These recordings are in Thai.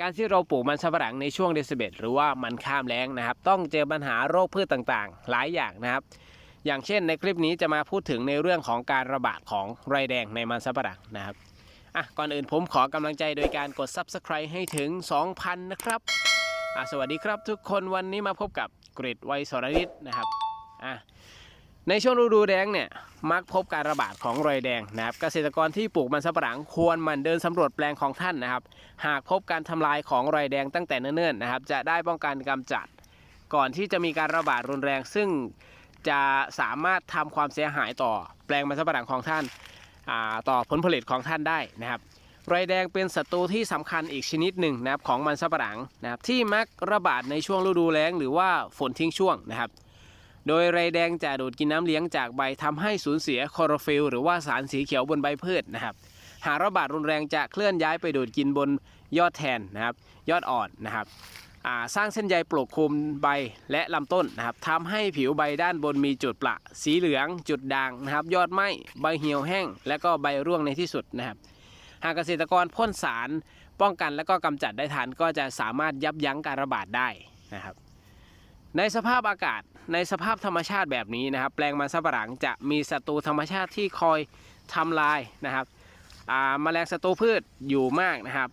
การที่เราปลูกมันสำปะหลังในช่วงเดซเบตหรือว่ามันข้ามแล้งนะครับ ต้องเจอปัญหาโรคพืชต่างๆ หลายอย่างนะครับ อย่างเช่นในคลิปนี้จะมาพูดถึงในเรื่องของการระบาดของไรแดงในมันสำปะหลังนะครับอะก่อนอื่นผมขอกำลังใจโดยการกด Subscribe ให้ถึง 2,000 นะครับอะสวัสดีครับทุกคนวันนี้มาพบกับกริดไวสรนิตนะครับอะ ในช่วงฤดูแล้งเนี่ยมักพบการระบาดของไรแดงนะครับเกษตรกรที่ปลูกมันสำปะหลังควรมันเดินสำรวจแปลงของท่านนะครับ หากพบการทำลายของไรแดงตั้งแต่เนิ่นๆนะครับ จะได้ป้องกันกำจัด ก่อนที่จะมีการระบาดรุนแรง ซึ่งจะสามารถทำความเสียหายต่อแปลงมันสำปะหลังของท่านอ่าต่อผลผลิตของท่านได้นะครับไรแดงเป็นศัตรูที่สำคัญอีกชนิดหนึ่งนะครับของมันสำปะหลังนะครับที่มักระบาดในช่วงฤดูแล้ง หรือว่าฝนทิ้งช่วงนะครับ โดยไรแดงจะดูดกินน้ำเลี้ยงจากใบทำให้สูญเสียคอโรฟิลหรือว่าสารสีเขียวบนใบพืชนะครับหากระบาดรุนแรงจะเคลื่อนย้ายไปดูดกินบนยอดแทนนะครับยอดอ่อนนะครับสร้างเส้นใยปกคลุมใบและลำต้นนะครับทำให้ผิวใบด้านบนมีจุดประสีเหลือง จุดด่างนะครับ ยอดไหม้ใบเหี่ยวแห้ง และก็ใบร่วงในที่สุดนะครับ หากเกษตรกรพ่นสารป้องกันและก็กำจัดได้ทันก็จะสามารถยับยั้งการระบาดได้นะครับ ในสภาพอากาศ ในสภาพธรรมชาติแบบนี้นะครับ แปลงมันสำปะหลังจะมีศัตรูธรรมชาติที่คอยทำลายนะครับอ่าแมลงศัตรูพืชอยู่มากนะครับ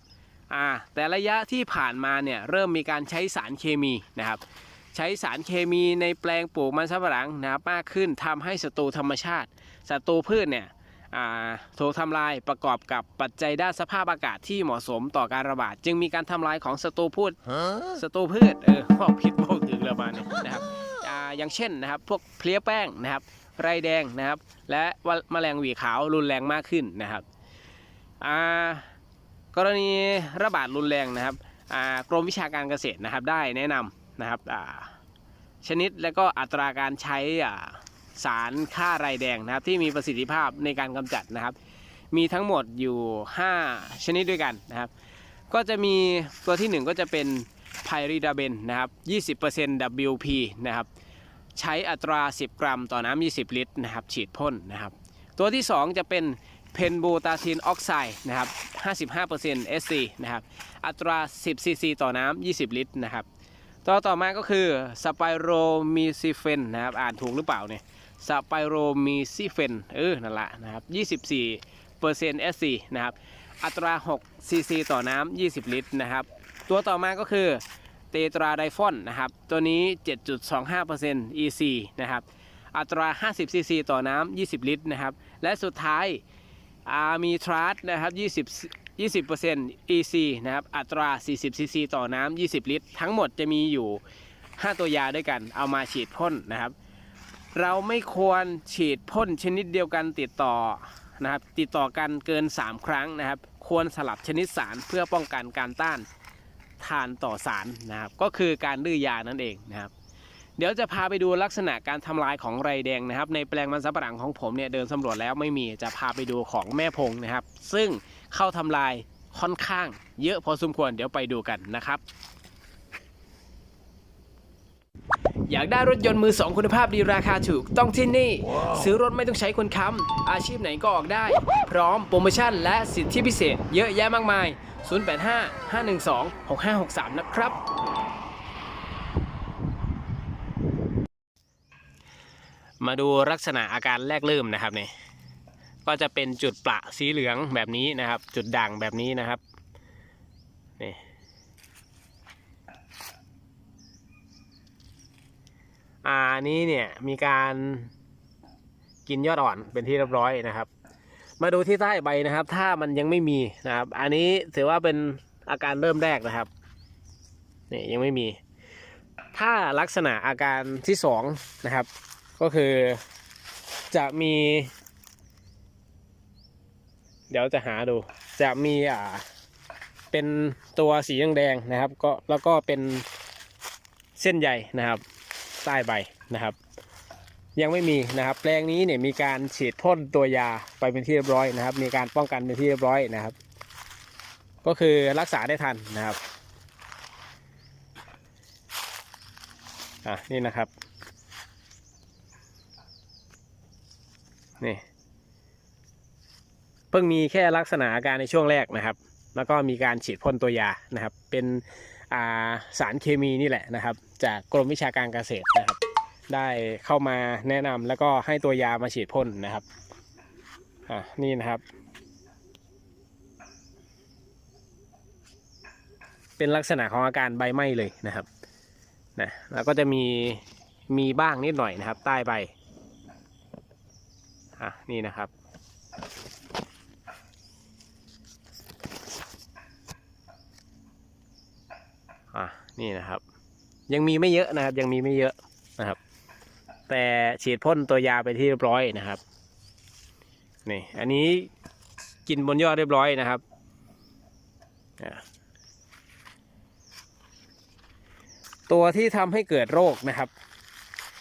อ่าแต่ระยะที่ผ่านมาเนี่ยเริ่มมีการใช้สารเคมีนะครับ ใช้สารเคมีในแปลงปลูกมันสำปะหลังนะครับมากขึ้นทำให้ศัตรูธรรมชาติศัตรูพืชเนี่ยอ่าถูกทำลายประกอบกับปัจจัยด้านสภาพอากาศที่เหมาะสมต่อการระบาด จึงมีการทำลายของศัตรูพืชศัตรูพืชเออบอกผิดบอกถึงแล้วมาเนี่ยนะครับ อย่างเช่นนะครับพวกเพลี้ยแป้งนะครับไรแดงนะครับ และแมลงหวีขาวรุนแรงมากขึ้นนะครับกรณีระบาดรุนแรงนะครับกรมวิชาการเกษตรนะครับได้แนะนำนะครับชนิดและก็อัตราการใช้สารฆ่าไรแดงนะครับที่มีประสิทธิภาพในการกำจัดนะครับ มีทั้งหมดอยู่ 5 ชนิดด้วยกันนะครับ ก็จะมีตัวที่ 1 ก็จะเป็นไพริดาเบนนะครับ 20% WP นะครับ ใช้อัตรา 10 กรัม ต่อน้ำ20 ลิตรนะครับฉีดพ่นนะครับตัวที่ 2 จะเป็นเพนบูตาทินออกไซด์นะครับ55% SC นะครับอัตรา 10 ซีซีต่อน้ำ20 ลิตรนะครับตัวต่อมาก็คือสไปโรมีซิเฟนนะครับอ่านถูกหรือเปล่าเนี่ยสไปโรมีซิเฟนเออนั่นแหละนะครับ24เปอร์เซ็นต์ SC นะครับอัตรา 6 ซีซีต่อน้ำ20 ลิตรนะครับตัวต่อมาก็คือ เตตราไดฟอนนะครับ ตัวนี้ 7.25% EC นะครับ อัตรา 50 ซีซีต่อน้ำ 20 ลิตรนะครับ และสุดท้ายอามีทรัสนะครับ20 20% EC นะครับ อัตรา 40 ซีซีต่อน้ำ 20 ลิตร ทั้งหมดจะมีอยู่ 5 ตัวยาด้วยกัน เอามาฉีดพ่นนะครับ เราไม่ควรฉีดพ่นชนิดเดียวกันติดต่อนะครับ ติดต่อกันเกิน 3 ครั้งนะครับ ควรสลับชนิดสารเพื่อป้องกันการต้าน ทานต่อสารนะครับ ก็คือการดื้อยานั่นเองนะครับ เดี๋ยวจะพาไปดูลักษณะการทำลายของไรแดงนะครับ ในแปลงมันสำปะหลังของผมเนี่ยเดินสำรวจแล้วไม่มีจะพาไปดูของแม่พงนะครับ ซึ่งเข้าทำลายค่อนข้างเยอะพอสมควรเดี๋ยวไปดูกันนะครับ อยากได้รถยนต์มือสองคุณภาพดีราคาถูกต้องที่นี่ ซื้อรถไม่ต้องใช้คนค้ำอาชีพไหนก็ออกได้ พร้อมโปรโมชั่นและสิทธิพิเศษ เยอะแยะมากมาย 085 512 6563 นะครับมาดูลักษณะอาการแรกเริ่มนะครับเนี่ยก็จะเป็นจุดประสีเหลืองแบบนี้นะครับ จุดด่างแบบนี้นะครับนี่ อ่าอันนี้เนี่ยมีการกินยอดอ่อนเป็นที่เรียบร้อยนะครับ มาดูที่ใต้ใบนะครับ ถ้ามันยังไม่มีนะครับ อันนี้ถือว่าเป็นอาการเริ่มแรกนะครับนี่ยังไม่มี ถ้าลักษณะอาการที่สองนะครับ ก็คือจะมี เดี๋ยวจะหาดู จะมีอ่า เป็นตัวสีแดงๆนะครับ ก็แล้วก็เป็นเส้นใยนะครับ ใต้ใบนะครับ ยังไม่มีนะครับ แปลงนี้เนี่ยมีการฉีดพ่นตัวยาไปเป็นที่เรียบร้อยนะครับ มีการป้องกันเป็นที่เรียบร้อยนะครับ ก็คือรักษาได้ทันนะครับอะนี่นะครับนี่เพิ่งมีแค่ลักษณะอาการในช่วงแรกนะครับ แล้วก็มีการฉีดพ่นตัวยานะครับ เป็น สารเคมีนี่แหละนะครับ จากกรมวิชาการเกษตรนะครับ ได้เข้ามาแนะนำแล้วก็ให้ตัวยามาฉีดพ่นนะครับอ่านี่นะครับ เป็นลักษณะของอาการใบไหม้เลยนะครับนะแล้วก็จะมีมีบ้างนิดหน่อยนะครับ ใต้ใบอะนี่นะครับ อะ นี่นะครับ ยังมีไม่เยอะนะครับ ยังมีไม่เยอะนะครับ แต่ฉีดพ่นตัวยาไปที่เรียบร้อยนะครับนี่อันนี้กินบนยอดเรียบร้อยนะครับตัวที่ทำให้เกิดโรคนะครับ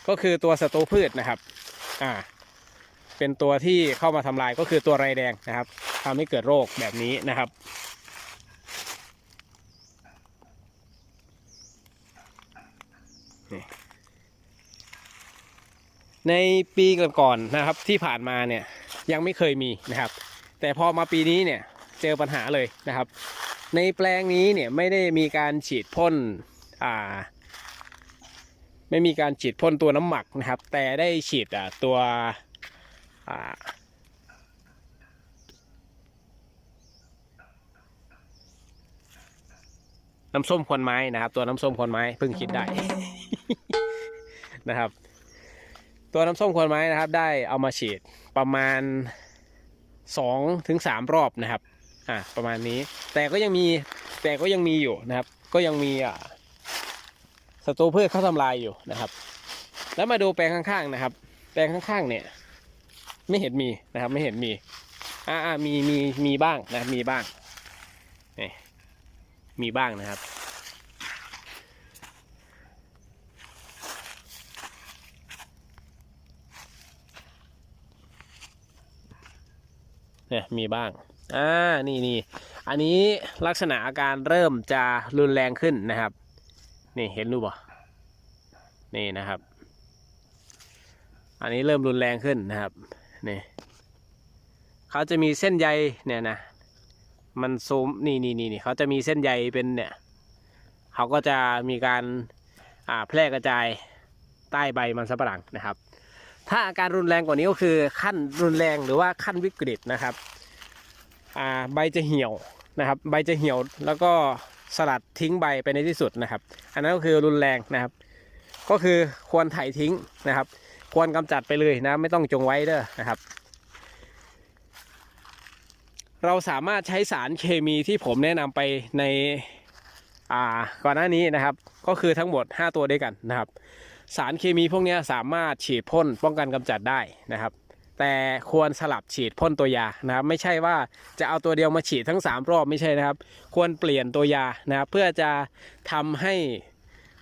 ก็คือตัวศัตรูพืชนะครับอ่าเป็นตัวที่เข้ามาทำลายก็คือตัวไรแดงนะครับทำให้เกิดโรคแบบนี้นะครับ ในปีก่อนๆนะครับที่ผ่านมาเนี่ยยังไม่เคยมีนะครับ แต่พอมาปีนี้เนี่ยเจอปัญหาเลยนะครับ ในแปลงนี้เนี่ยไม่ได้มีการฉีดพ่นอ่า ไม่มีการฉีดพ่นตัวน้ำหมักนะครับ แต่ได้ฉีดอ่าตัวอ่าน้ำส้มควนไม้นะครับ ตัวน้ำส้มควนไม้เพิ่งคิดได้ นะครับ ตัวน้ำส้มควันไม้นะครับ ได้เอามาฉีดประมาณ2ถึง3รอบนะครับอ่าประมาณนี้ แต่ก็ยังมีแต่ก็ยังมีอยู่นะครับ ก็ยังมีอ่าศัตรูพืชเข้าทำลายอยู่นะครับ แล้วมาดูแปลงข้างๆนะครับ แปลงข้างๆเนี่ย ไม่เห็นมีนะครับ ไม่เห็นมีอ่าอ่ามีมีมีบ้างนะมีบ้างนี่มีบ้างนะครับ เนี่ยมีบ้างอ่านี่นี่อันนี้ลักษณะอาการเริ่มจะรุนแรงขึ้นนะครับ นี่เห็นรูปบ่นี่นะครับ อันนี้เริ่มรุนแรงขึ้นนะครับนี่เขาจะมีเส้นใยเนี่ยนะมันซูมนี่นี่นี่นี่เขาจะมีเส้นใยเป็นเนี่ยเขาก็จะมีการอ่าแพร่กระจายใต้ใบมันสำปะหลังนะครับ ถ้าอาการรุนแรงกว่านี้ก็คือขั้นรุนแรงหรือว่าขั้นวิกฤตนะครับอ่าใบจะเหี่ยวนะครับ ใบจะเหี่ยวแล้วก็สลัดทิ้งใบไปในที่สุดนะครับ อันนั้นก็คือรุนแรงนะครับ ก็คือควรไถทิ้งนะครับ ควรกำจัดไปเลยนะไม่ต้องจงไว้เด้อนะครับ เราสามารถใช้สารเคมีที่ผมแนะนำไปในอ่าก่อนหน้านี้นะครับ ก็คือทั้งหมด 5 ตัวด้วยกันนะครับ สารเคมีพวกนี้สามารถฉีดพ่นป้องกันกำจัดได้นะครับ แต่ควรสลับฉีดพ่นตัวยานะครับ ไม่ใช่ว่าจะเอาตัวเดียวมาฉีดทั้ง 3 รอบไม่ใช่นะครับ ควรเปลี่ยนตัวยานะครับ เพื่อจะทำให้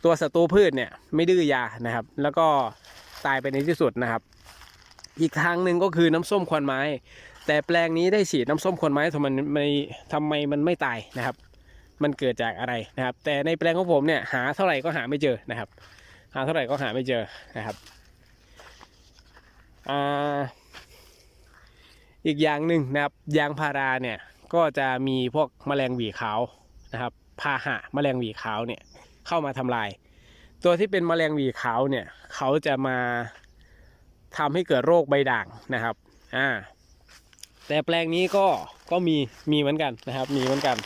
ตัวศัตรูพืชเนี่ยไม่ดื้อยานะครับ แล้วก็ตายไปในที่สุดนะครับ อีกทางหนึ่งก็คือน้ำส้มควันไม้ แต่แปลงนี้ได้ฉีดน้ำส้มควันไม้ทำไมมันไม่ทำไมมันไม่ตายนะครับ มันเกิดจากอะไรนะครับ แต่ในแปลงของผมเนี่ยหาเท่าไหร่ก็หาไม่เจอนะครับ หาเท่าไหร่ก็หาไม่เจอนะครับอ่าอีกอย่างหนึ่งนะครับยางพาราเนี่ยก็จะมีพวกแมลงหวีขาวนะครับพาหะแมลงหวีขาวเนี่ยเข้ามาทำลาย ตัวที่เป็นแมลงหวีขาวเนี่ยเขาจะมาทำให้เกิดโรคใบด่างนะครับอ่าแต่แปลงนี้ก็ก็มีมีเหมือนกันนะครับมีเหมือนกัน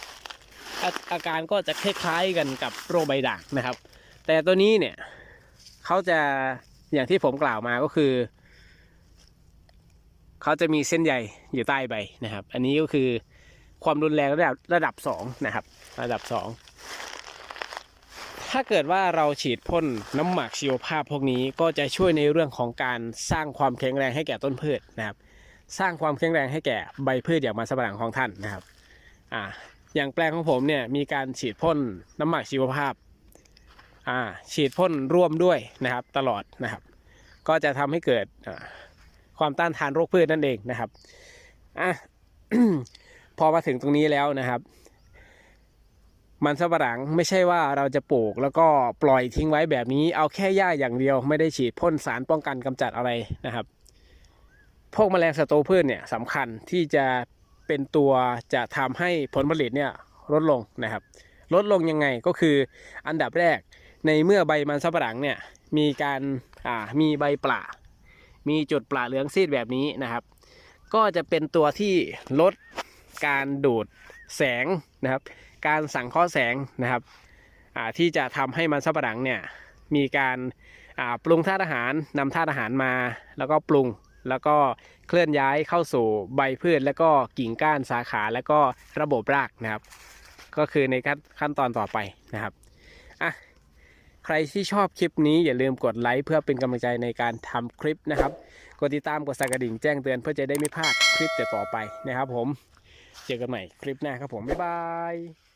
อาอาการก็จะคล้ายๆกันกับโรคใบด่างนะครับ แต่ตัวนี้เนี่ย เขาจะอย่างที่ผมกล่าวมาก็คือเขาจะมีเส้นใยอยู่ใต้ใบนะครับ อันนี้ก็คือความรุนแรงระดับระดับสองนะครับ ระดับสองถ้าเกิดว่าเราฉีดพ่นน้ำหมักชีวภาพพวกนี้ก็จะช่วยในเรื่องของการสร้างความแข็งแรงให้แก่ต้นพืชนะครับ สร้างความแข็งแรงให้แก่ใบพืชอย่างมันสำปะหลังของท่านนะครับอ่าอย่างแปลงของผมเนี่ยมีการฉีดพ่นน้ำหมักชีวภาพ ฉีดพ่นร่วมด้วยนะครับตลอดนะครับ ก็จะทำให้เกิดความต้านทานโรคพืชนั่นเองนะครับอะพอมาถึงตรงนี้แล้วนะครับ มันสำปะหลังไม่ใช่ว่าเราจะปลูกแล้วก็ปล่อยทิ้งไว้แบบนี้ เอาแค่หญ้าอย่างเดียวไม่ได้ฉีดพ่นสารป้องกันกำจัดอะไรนะครับ พวกแมลงศัตรูพืชเนี่ยสำคัญที่จะเปเป็นตัวจะทำให้ผลผลิตเนี่ยลดลงนะครับ ลดลงยังไงก็คืออันดับแรก ในเมื่อใบมันสำปะหลังเนี่ยมีการอ่ามีใบปลามีจุดปลาเหลืองซีดแบบนี้นะครับ ก็จะเป็นตัวที่ลดการดูดแสงนะครับ การสังเคราะห์แสงนะครับอ่าที่จะทำให้มันสำปะหลังเนี่ยมีการอ่าปรุงธาตุอาหารนำธาตุอาหารมา แล้วก็ปรุงแล้วก็เคลื่อนย้ายเข้าสู่ใบพืช แล้วก็กิ่งก้านสาขาแล้วก็ระบบรากนะครับ ก็คือในขั้นตอนต่อไปนะครับอะ ใครที่ชอบคลิปนี้อย่าลืมกดไลค์เพื่อเป็นกำลังใจในการทำคลิปนะครับ กดติดตามกดสั่นกระดิ่งแจ้งเตือนเพื่อจะได้ไม่พลาดคลิปต่อไปนะครับผม เจอกันใหม่คลิปหน้าครับผม บ๊ายบาย